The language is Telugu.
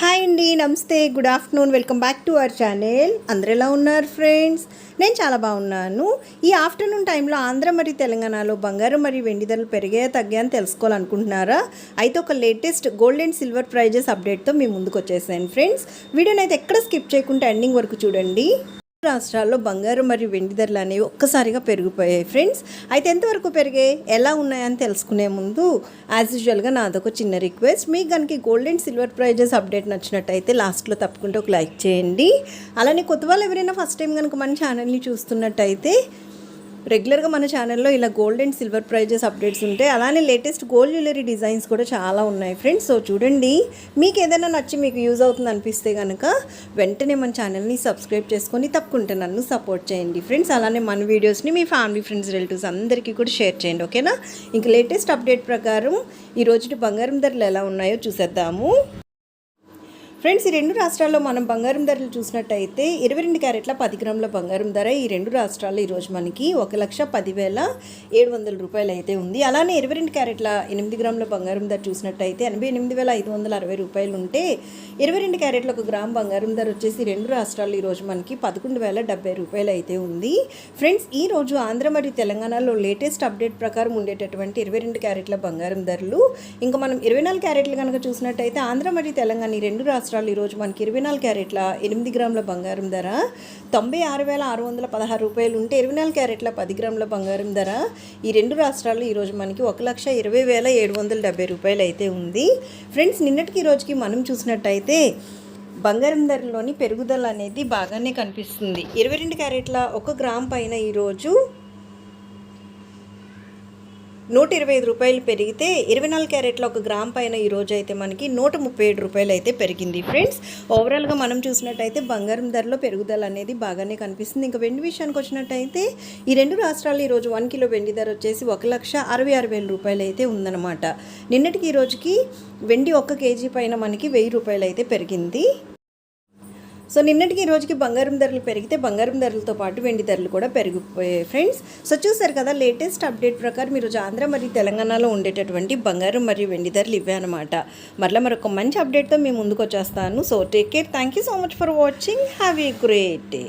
హాయ్ అండి నమస్తే good afternoon welcome back to our channel అందరు ఎలా ఉన్నారు ఫ్రెండ్స్ నేను చాలా బాగున్నాను. ఈ ఆఫ్టర్నూన్ టైంలో ఆంధ్ర మరియు తెలంగాణలో బంగారం మరియు వెండి ధరలు పెరిగాయా తగ్గాయని తెలుసుకోవాలనుకుంటున్నారా? అయితే ఒక latest gold and silver prices అప్డేట్తో మీ ముందుకు వచ్చేసాను ఫ్రెండ్స్ వీడియోని అయితే ఎక్కడ స్కిప్ చేయకుండా ఎండింగ్ వరకు చూడండి. రాష్ట్రాల్లో బంగారం మరియు వెండి ధరలు అనేవి ఒక్కసారిగా పెరిగిపోయాయి. ఫ్రెండ్స్ అయితే ఎంతవరకు పెరిగాయి? ఎలా ఉన్నాయని తెలుసుకునే ముందు యాజ్ యూజువల్గా నాదొక చిన్న రిక్వెస్ట్ మీకు కనుక gold and silver prices update నచ్చినట్టయితే లాస్ట్లో తప్పకుండా ఒక లైక్ చేయండి. అలానే కొత్త వాళ్ళు ఎవరైనా ఫస్ట్ టైం కనుక మన ఛానల్ని చూస్తున్నట్టయితే రెగ్యులర్గా మన ఛానల్లో ఇలా gold and silver prices updates ఉంటాయి అలానే లేటెస్ట్ గోల్డ్ జ్యువెలరీ డిజైన్స్ కూడా చాలా ఉన్నాయి ఫ్రెండ్స్. సో చూడండి మీకు ఏదైనా నచ్చి మీకు యూజ్ అవుతుంది అనిపిస్తే కనుక వెంటనే మన ఛానల్ని సబ్స్క్రైబ్ చేసుకొని తప్పకుండా నన్ను సపోర్ట్ చేయండి ఫ్రెండ్స్. అలానే మన వీడియోస్ని మీ ఫ్యామిలీ ఫ్రెండ్స్ రిలేటివ్స్ అందరికీ కూడా షేర్ చేయండి ఓకేనా? ఇంకా లేటెస్ట్ అప్డేట్ ప్రకారం ఈ రోజు బంగారం ధరలు ఎలా ఉన్నాయో చూసేద్దాము. ఫ్రెండ్స్ ఈ రెండు రాష్ట్రాల్లో మనం బంగారం ధరలు చూసినట్టయితే ఇరవై రెండు క్యారెట్ల పది గ్రాముల బంగారం ధర ఈ రెండు రాష్ట్రాల్లో ఈరోజు మనకి ఒక లక్ష పదివేల ఏడు వందల రూపాయలు అయితే ఉంది. అలానే ఇరవై రెండు క్యారెట్ల ఎనిమిది గ్రాముల బంగారం ధర చూసినట్టయితే ఎనభై ఎనిమిది వేల ఐదు వందల అరవై రూపాయలు ఉంటే ఇరవై రెండు క్యారెట్ల ఒక గ్రామ్ బంగారం ధర వచ్చేసి రెండు రాష్ట్రాల్లో ఈరోజు మనకి పదకొండు వేల డెబ్బై రూపాయలు అయితే ఉంది. ఫ్రెండ్స్ ఈ రోజు ఆంధ్ర మరియు తెలంగాణలో లేటెస్ట్ అప్డేట్ ప్రకారం ఉండేటటువంటి ఇరవై రెండు క్యారెట్ల బంగారం ధరలు. ఇంకా మనం ఇరవై నాలుగు క్యారెట్లు కనుక చూసినట్టయితే ఆంధ్ర మరియు తెలంగాణ ఈ రెండు రాష్ట్రాలు ఈరోజు మనకి ఇరవై నాలుగు క్యారెట్ల ఎనిమిది గ్రాముల బంగారం ధర తొంభై ఆరు వేల ఆరు వందల పదహారు రూపాయలు ఉంటే ఇరవై నాలుగు క్యారెట్ల పది గ్రాముల బంగారం ధర. ఈ రెండు రాష్ట్రాల్లో ఈరోజు మనకి ఒక లక్ష ఇరవై వేల ఏడు వందల డెబ్బై రూపాయలు అయితే ఉంది. ఫ్రెండ్స్ నిన్నటికి ఈ రోజుకి మనం చూసినట్టయితే బంగారం ధరలోని పెరుగుదల అనేది బాగానే కనిపిస్తుంది. ఇరవై రెండు క్యారెట్ల ఒక గ్రామ్ పైన ఈరోజు నూట ఇరవై ఐదు రూపాయలు పెరిగితే ఇరవై నాలుగు క్యారెట్ల ఒక గ్రామ్ పైన ఈ అయితే మనకి నూట ముప్పై ఏడు రూపాయలు అయితే పెరిగింది. ఫ్రెండ్స్ ఓవరాల్గా మనం చూసినట్టయితే బంగారం ధరలో పెరుగుదల అనేది బాగానే కనిపిస్తుంది. ఇంకా వెండి విషయానికి వచ్చినట్టయితే ఈ రెండు రాష్ట్రాలు ఈరోజు వన్ కిలో వెండి ధర వచ్చేసి ఒక లక్ష అరవై ఆరు వేల రూపాయలు అయితే ఉందన్నమాట. నిన్నటికి ఈ రోజుకి వెండి ఒక్క కేజీ పైన మనకి వెయ్యి రూపాయలు అయితే పెరిగింది. సో నిన్నటికి ఈ రోజుకి బంగారం ధరలు పెరిగితే బంగారం ధరలతో పాటు వెండి ధరలు కూడా పెరిగిపోయాయి ఫ్రెండ్స్. సో చూసారు కదా లేటెస్ట్ అప్డేట్ ప్రకారం ఈరోజు ఆంధ్ర మరియు తెలంగాణలో ఉండేటటువంటి బంగారం మరియు వెండి ధరలు ఇవే అనమాట మరలా మరొక మంచి అప్డేట్తో మేము ముందుకు వచ్చేస్తాను. So take care. Thank you so much for watching. Have a great day.